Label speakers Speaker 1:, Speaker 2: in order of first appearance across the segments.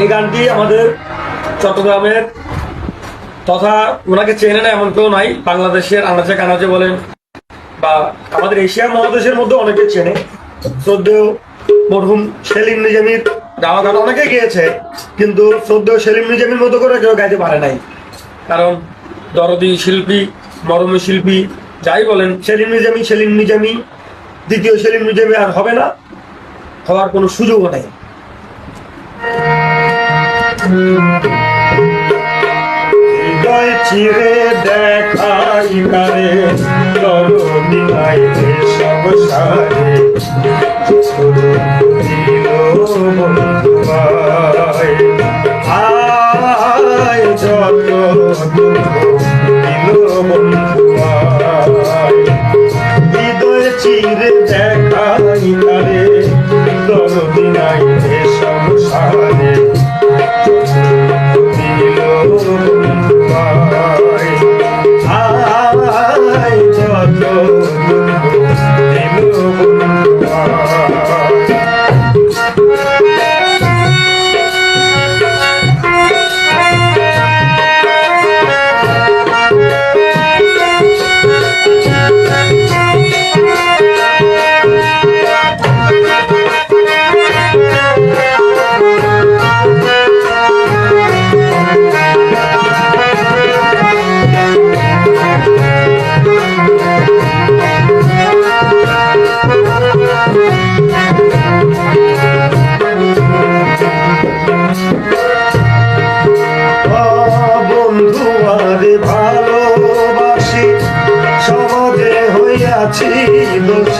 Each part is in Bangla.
Speaker 1: এই গানটি আমাদের চট্টগ্রামের তথা ওনাকে চেনে না এমন কেউ নাই, বাংলাদেশের আনাচে কানাচে বলেন বা আমাদের এশিয়া মহাদেশের মধ্যে অনেকে চেনে। শ্রদ্ধেয় মরহুম সেলিম নিজামির গাওয়া গান অনেকে গেয়েছে, কিন্তু শ্রদ্ধেয় সেলিম নিজামির মতো করে কেউ গাইতে পারে নাই। কারণ দরদি শিল্পী, মরমী শিল্পী, যাই বলেন, সেলিম নিজামি সেলিম নিজামি, দ্বিতীয় সেলিম নিজামি আর হবে না, হওয়ার কোনো সুযোগও নেই। হৃদয় চিরে দেখাই কারে তর আইলে সংসারে আয় যত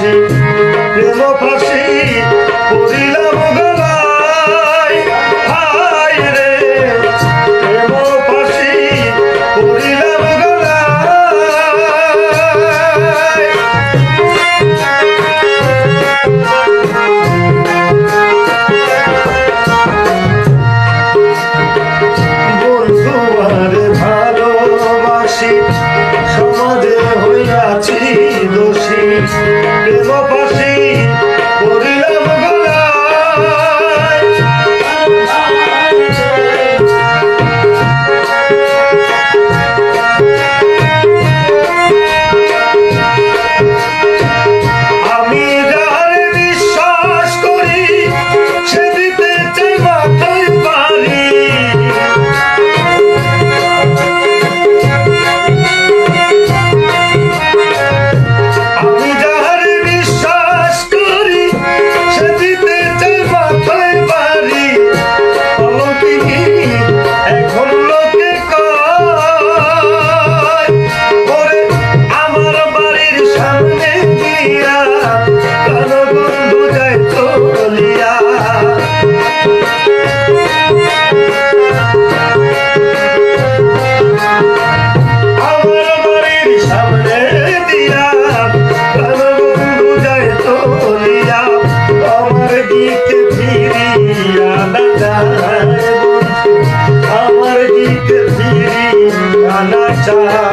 Speaker 2: Thank you. Yeah.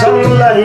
Speaker 2: sallar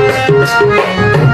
Speaker 2: Thank you.